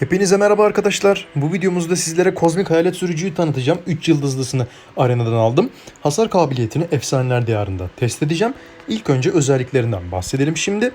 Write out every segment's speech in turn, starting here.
Hepinize merhaba arkadaşlar. Bu videomuzda sizlere kozmik hayalet sürücüyü tanıtacağım. 3 yıldızlısını arenadan aldım. Hasar kabiliyetini efsaneler diyarında test edeceğim. İlk önce özelliklerinden bahsedelim şimdi.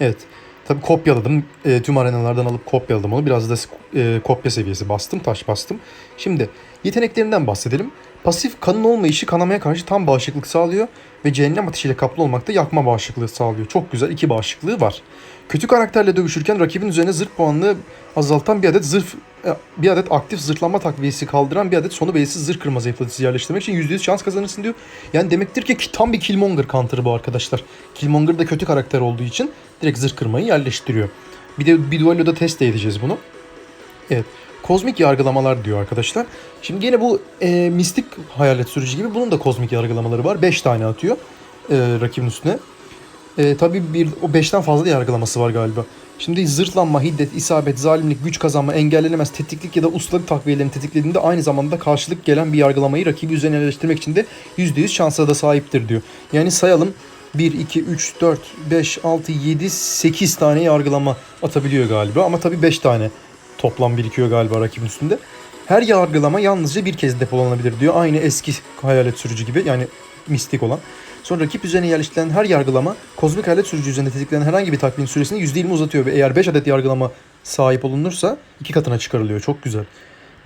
Evet. Tabii kopyaladım. E, tüm arenalardan alıp kopyaladım onu. Biraz da e, kopya seviyesi bastım, taş bastım. Şimdi yeteneklerinden bahsedelim. Pasif kanın olmayışı kanamaya karşı tam bağışıklık sağlıyor ve cehennem ateşiyle kaplı olmakta yakma bağışıklığı sağlıyor. Çok güzel iki bağışıklığı var. Kötü karakterle dövüşürken rakibin üzerine zırh puanını azaltan bir adet zırh e, bir adet aktif zırhlanma takviyesi kaldıran bir adet sonu belirsiz zırh kırma zayıflatıcısı yerleştirmek için %100 şans kazanırsın diyor. Yani demektir ki tam bir Killmonger counter'ı bu arkadaşlar. Killmonger da kötü karakter olduğu için direkt zırh kırmayı yerleştiriyor. Bir de bir duelloda test de edeceğiz bunu. Evet. Kozmik yargılamalar diyor arkadaşlar. Şimdi gene bu e, mistik hayalet sürücü gibi bunun da kozmik yargılamaları var. 5 tane atıyor e, rakibin üstüne. E, tabii bir, o 5'ten fazla yargılaması var galiba. Şimdi zırhlanma, hiddet, isabet, zalimlik, güç kazanma, engellenemez, tetiklik ya da ustalık takviyelerini tetiklediğinde aynı zamanda karşılık gelen bir yargılamayı rakibi üzerine yerleştirmek için de %100 şansa da sahiptir diyor. Yani sayalım 1, 2, 3, 4, 5, 6, 7, 8 tane yargılama atabiliyor galiba. Ama tabii 5 tane toplam birikiyor galiba rakibin üstünde. Her yargılama yalnızca bir kez depolanabilir diyor. Aynı eski hayalet sürücü gibi yani mistik olan. Sonra rakip üzerine yerleştirilen her yargılama kozmik hayalet sürücü üzerinde tetiklenen herhangi bir takviyenin süresini %20 uzatıyor ve eğer 5 adet yargılama sahip olunursa iki katına çıkarılıyor. Çok güzel.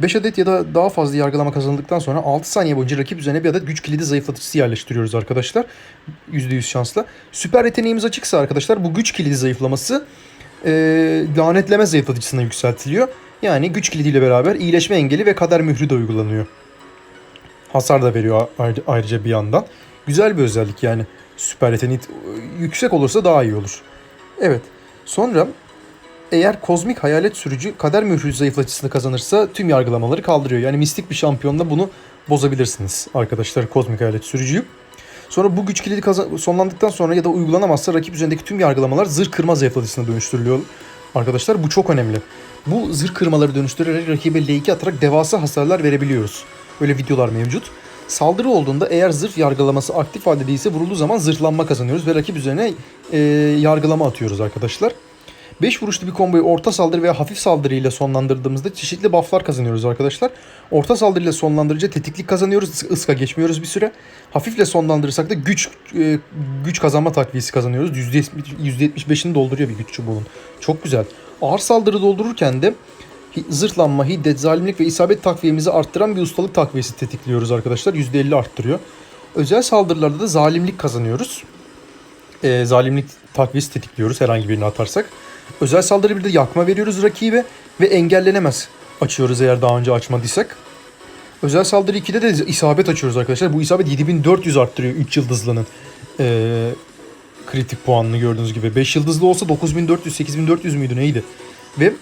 5 adet ya da daha fazla yargılama kazanıldıktan sonra 6 saniye boyunca rakip üzerine bir adet güç kilidi zayıflatıcısı yerleştiriyoruz arkadaşlar. %100 şansla. Süper yeteneğimiz açıksa arkadaşlar bu güç kilidi zayıflaması e, lanetleme zayıflatıcısına yükseltiliyor. Yani güç kilidiyle beraber iyileşme engeli ve kader mührü de uygulanıyor. Hasar da veriyor ayrı- ayrıca bir yandan. Güzel bir özellik yani. Süper yeteneği yüksek olursa daha iyi olur. Evet. Sonra eğer kozmik hayalet sürücü kader mührü zayıflatıcısını kazanırsa tüm yargılamaları kaldırıyor. Yani mistik bir şampiyonla bunu bozabilirsiniz arkadaşlar kozmik hayalet sürücüyü. Sonra bu güç kilidi sonlandıktan sonra ya da uygulanamazsa rakip üzerindeki tüm yargılamalar zırh kırma zayıflatıcısına dönüştürülüyor. Arkadaşlar bu çok önemli. Bu zırh kırmaları dönüştürerek rakibe L2 atarak devasa hasarlar verebiliyoruz. Öyle videolar mevcut. Saldırı olduğunda eğer zırh yargılaması aktif halde değilse vurulduğu zaman zırhlanma kazanıyoruz ve rakip üzerine e, yargılama atıyoruz arkadaşlar. 5 vuruşlu bir komboyu orta saldırı veya hafif saldırı ile sonlandırdığımızda çeşitli bufflar kazanıyoruz arkadaşlar. Orta saldırı ile sonlandırınca tetiklik kazanıyoruz. ıska geçmiyoruz bir süre. Hafifle sonlandırırsak da güç e, güç kazanma takviyesi kazanıyoruz. %70 %75'ini dolduruyor bir güç çubuğunun. Çok güzel. Ağır saldırı doldururken de zırhlanma, hiddet, zalimlik ve isabet takviyemizi arttıran bir ustalık takviyesi tetikliyoruz arkadaşlar. %50 arttırıyor. Özel saldırılarda da zalimlik kazanıyoruz. Ee, zalimlik takviyesi tetikliyoruz herhangi birini atarsak. Özel saldırı bir de yakma veriyoruz rakibe ve engellenemez açıyoruz eğer daha önce açmadıysak. Özel saldırı 2'de de isabet açıyoruz arkadaşlar. Bu isabet 7400 arttırıyor 3 yıldızlının ee, kritik puanını gördüğünüz gibi. 5 yıldızlı olsa 9400 8400 müydü neydi? Ve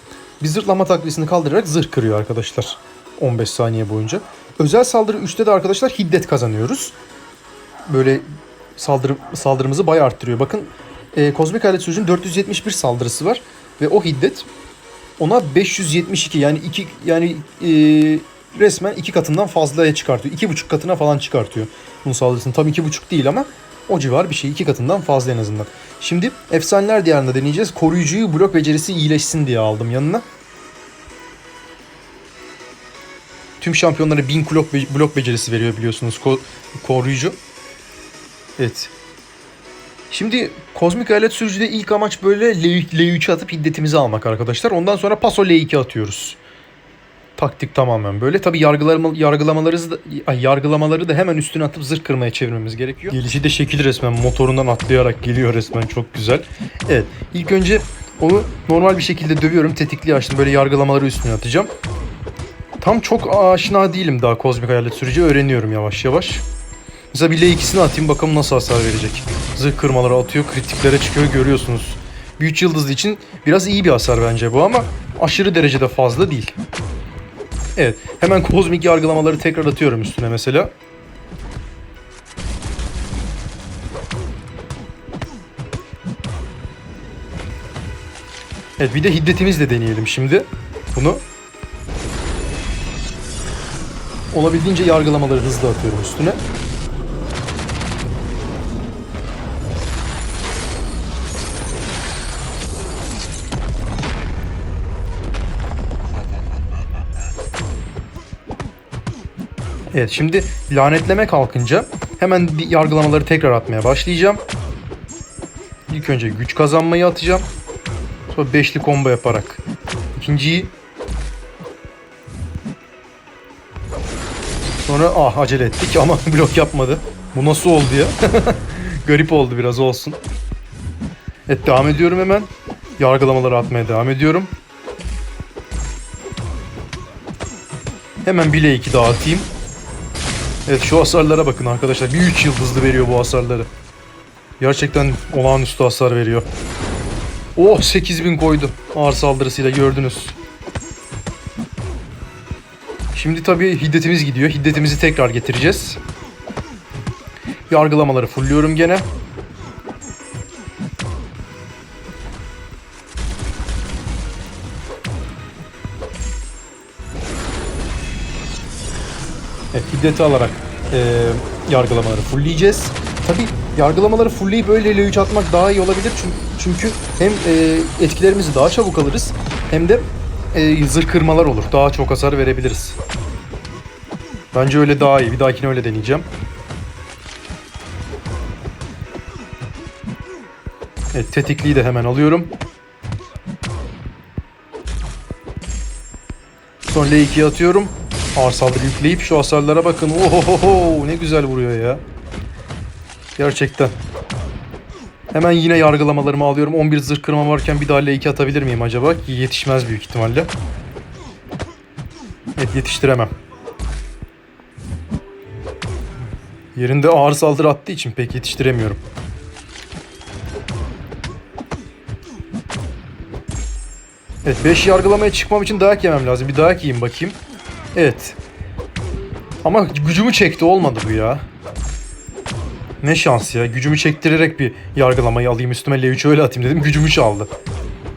bir zırhlama takviyesini kaldırarak zırh kırıyor arkadaşlar 15 saniye boyunca. Özel saldırı 3'te de arkadaşlar hiddet kazanıyoruz. Böyle saldırı, saldırımızı bayağı arttırıyor. Bakın e, Kozmik Hayalet Sürücü'nün 471 saldırısı var ve o hiddet ona 572 yani iki yani e, resmen iki katından fazlaya çıkartıyor. İki buçuk katına falan çıkartıyor bunun saldırısını. Tabii iki buçuk değil ama o civar bir şey. iki katından fazla en azından. Şimdi Efsaneler Diyarı'nda deneyeceğiz. Koruyucuyu blok becerisi iyileşsin diye aldım yanına. Tüm şampiyonlara 1000 blok, blok becerisi veriyor biliyorsunuz ko- koruyucu. Evet. Şimdi kozmik alet sürücüde ilk amaç böyle L- L3'e atıp hiddetimizi almak arkadaşlar. Ondan sonra paso L2 atıyoruz. Taktik tamamen böyle. Tabi yargılama, yargılamaları, da, yargılamaları da hemen üstüne atıp zırh kırmaya çevirmemiz gerekiyor. Gelişi de şekil resmen motorundan atlayarak geliyor resmen çok güzel. Evet ilk önce onu normal bir şekilde dövüyorum. Tetikli açtım böyle yargılamaları üstüne atacağım. Tam çok aşina değilim daha kozmik hayalet sürücü öğreniyorum yavaş yavaş. Mesela bir L2'sini atayım bakalım nasıl hasar verecek. Zırh kırmaları atıyor, kritiklere çıkıyor görüyorsunuz. 3 yıldızlı için biraz iyi bir hasar bence bu ama aşırı derecede fazla değil. Evet, hemen kozmik yargılamaları tekrar atıyorum üstüne mesela. Evet, bir de hiddetimizle deneyelim şimdi. Bunu olabildiğince yargılamaları hızlı atıyorum üstüne. Evet şimdi lanetleme kalkınca hemen yargılamaları tekrar atmaya başlayacağım. İlk önce güç kazanmayı atacağım. Sonra beşli combo yaparak ikinciyi Sonra ah acele ettik ama blok yapmadı. Bu nasıl oldu ya? Garip oldu biraz olsun. Evet devam ediyorum hemen. Yargılamaları atmaya devam ediyorum. Hemen bile 2 daha atayım. Evet şu hasarlara bakın arkadaşlar. Bir 3 yıldızlı veriyor bu hasarları. Gerçekten olağanüstü hasar veriyor. Oh 8000 koydu. Ağır saldırısıyla gördünüz. Şimdi tabii hiddetimiz gidiyor. Hiddetimizi tekrar getireceğiz. Yargılamaları fullüyorum gene. Hiddeti alarak e, yargılamaları fullleyeceğiz. Tabii yargılamaları fullleyip öyle L3 atmak daha iyi olabilir. Çünkü, çünkü hem e, etkilerimizi daha çabuk alırız hem de e, zırh kırmalar olur. Daha çok hasar verebiliriz. Bence öyle daha iyi. Bir dahakine öyle deneyeceğim. Evet tetikliği de hemen alıyorum. Sonra L2'ye atıyorum. Ağır saldırı yükleyip şu hasarlara bakın. Ohohoho ne güzel vuruyor ya. Gerçekten. Hemen yine yargılamalarımı alıyorum. 11 zırh kırma varken bir daha L2 atabilir miyim acaba? Yetişmez büyük ihtimalle. Evet yetiştiremem. Yerinde ağır saldırı attığı için pek yetiştiremiyorum. Evet 5 yargılamaya çıkmam için dayak yemem lazım. Bir dayak yiyeyim bakayım. Evet. Ama gücümü çekti olmadı bu ya. Ne şans ya. Gücümü çektirerek bir yargılamayı alayım üstüme L3 öyle atayım dedim. Gücümü çaldı.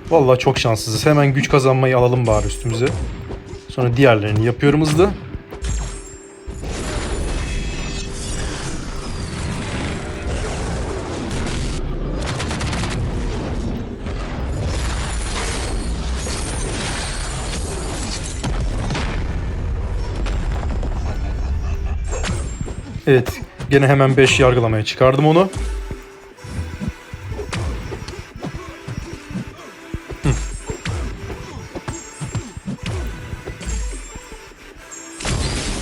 Vallahi çok şanssızız. Hemen güç kazanmayı alalım bari üstümüze. Sonra diğerlerini yapıyorum hızlı. Evet. Gene hemen 5 yargılamaya çıkardım onu.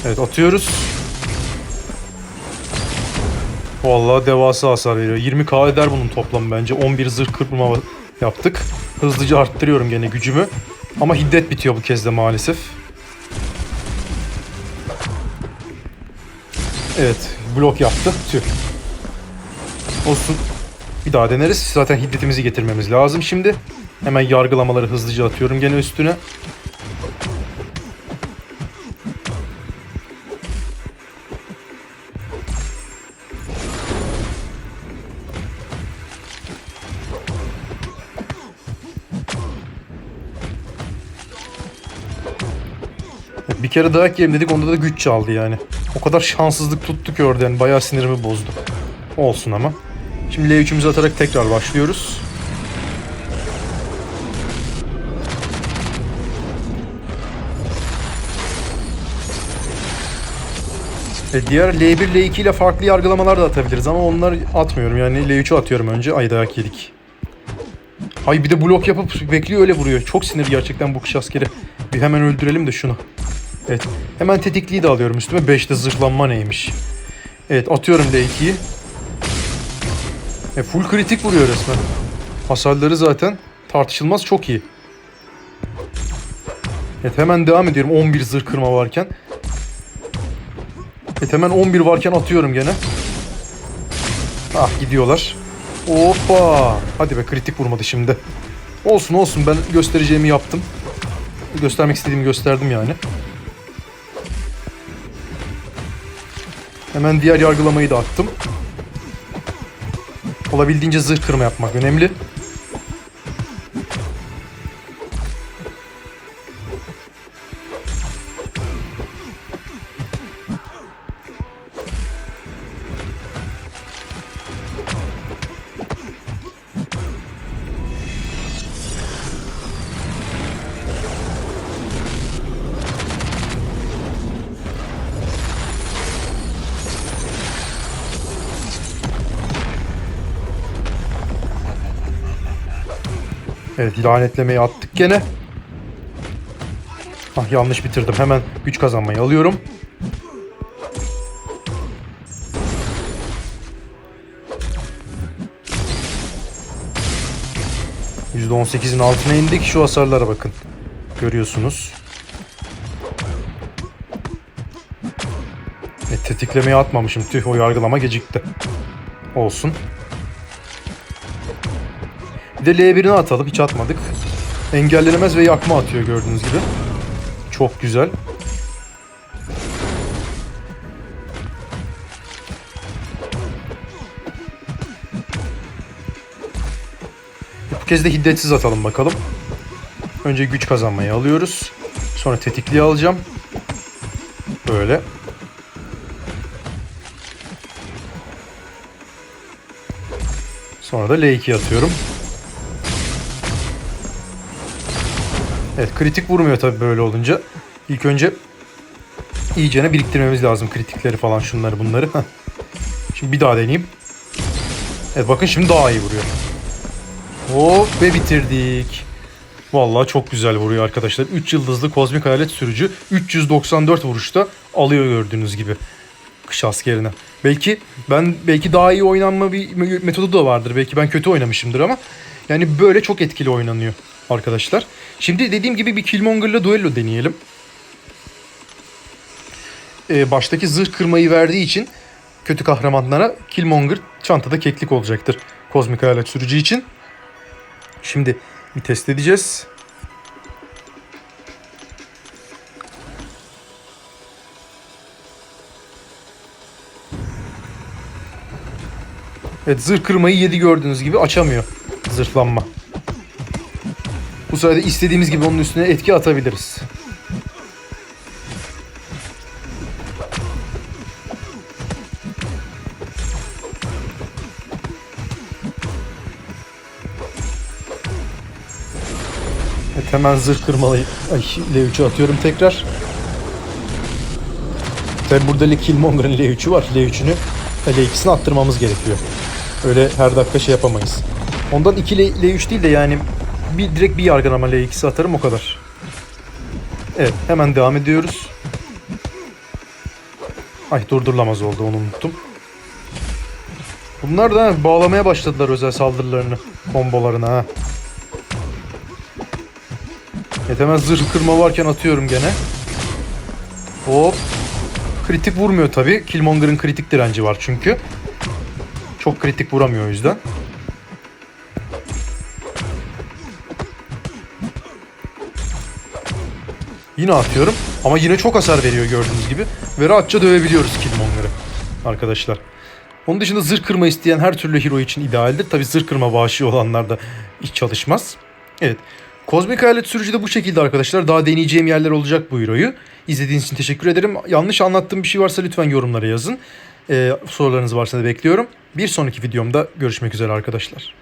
Evet atıyoruz. Vallahi devasa hasar veriyor. 20k eder bunun toplamı bence. 11 zırh kırpma yaptık. Hızlıca arttırıyorum gene gücümü. Ama hiddet bitiyor bu kez de maalesef. Evet, blok yaptı. Tüh. Olsun. Bir daha deneriz. Zaten hiddetimizi getirmemiz lazım şimdi. Hemen yargılamaları hızlıca atıyorum gene üstüne. Kere dayak yiyelim dedik onda da güç çaldı yani. O kadar şanssızlık tuttu ki orada yani bayağı sinirimi bozdu. Olsun ama. Şimdi L3'ümüzü atarak tekrar başlıyoruz. E diğer L1, L2 ile farklı yargılamalar da atabiliriz ama onları atmıyorum. Yani L3'ü atıyorum önce. Ay dayak yedik. Ay bir de blok yapıp bekliyor öyle vuruyor. Çok sinir gerçekten bu kış askeri. Bir hemen öldürelim de şunu. Evet. Hemen tetikliği de alıyorum üstüme. 5'te zırhlanma neymiş. Evet atıyorum L2'yi. E, full kritik vuruyor resmen. Hasarları zaten tartışılmaz çok iyi. Evet hemen devam ediyorum 11 zırh kırma varken. Evet hemen 11 varken atıyorum gene. Ah gidiyorlar. Hoppa. Hadi be kritik vurmadı şimdi. Olsun olsun ben göstereceğimi yaptım. Göstermek istediğimi gösterdim yani. Hemen diğer yargılamayı da attım. Olabildiğince zırh kırma yapmak önemli. Evet lanetlemeyi attık gene. Ah yanlış bitirdim. Hemen güç kazanmayı alıyorum. %18'in altına indik. Şu hasarlara bakın. Görüyorsunuz. E, tetiklemeyi atmamışım. Tüh o yargılama gecikti. Olsun. Bir de L1'ini atalım. Hiç atmadık. Engellenemez ve yakma atıyor gördüğünüz gibi. Çok güzel. Bu kez de hiddetsiz atalım bakalım. Önce güç kazanmayı alıyoruz. Sonra tetikliği alacağım. Böyle. Sonra da L2 atıyorum. Evet kritik vurmuyor tabii böyle olunca. İlk önce iyicene biriktirmemiz lazım kritikleri falan şunları bunları. Şimdi bir daha deneyeyim. Evet bakın şimdi daha iyi vuruyor. Hop ve bitirdik. Vallahi çok güzel vuruyor arkadaşlar. 3 yıldızlı kozmik hayalet sürücü 394 vuruşta alıyor gördüğünüz gibi kış askerine. Belki ben belki daha iyi oynanma bir metodu da vardır. Belki ben kötü oynamışımdır ama yani böyle çok etkili oynanıyor arkadaşlar. Şimdi dediğim gibi bir Killmonger'la duello deneyelim. Ee, baştaki zırh kırmayı verdiği için kötü kahramanlara Killmonger çantada keklik olacaktır. Kozmik hayalet sürücü için. Şimdi bir test edeceğiz. Evet zırh kırmayı yedi gördüğünüz gibi açamıyor zırhlanma. Bu sayede istediğimiz gibi onun üstüne etki atabiliriz. Evet hemen zırh kırmalıyım. Ay L3'ü atıyorum tekrar. Tabi burada Killmonger'ın L3'ü var. L3'ünü L2'sini attırmamız gerekiyor. Öyle her dakika şey yapamayız. Ondan 2 L, L3 değil de yani bir direkt bir yargılama L2'si atarım o kadar. Evet hemen devam ediyoruz. Ay durdurulamaz oldu onu unuttum. Bunlar da bağlamaya başladılar özel saldırılarını, kombolarını ha. Evet hemen zırh kırma varken atıyorum gene. Hop. Kritik vurmuyor tabi. Killmonger'ın kritik direnci var çünkü. Çok kritik vuramıyor o yüzden. Yine atıyorum ama yine çok hasar veriyor gördüğünüz gibi. Ve rahatça dövebiliyoruz Killmonger'ı arkadaşlar. Onun dışında zırh kırma isteyen her türlü hero için idealdir. Tabi zırh kırma bağışı olanlar da hiç çalışmaz. Evet. Kozmik Hayalet Sürücü de bu şekilde arkadaşlar. Daha deneyeceğim yerler olacak bu hero'yu. İzlediğiniz için teşekkür ederim. Yanlış anlattığım bir şey varsa lütfen yorumlara yazın. Ee, sorularınız varsa da bekliyorum. Bir sonraki videomda görüşmek üzere arkadaşlar.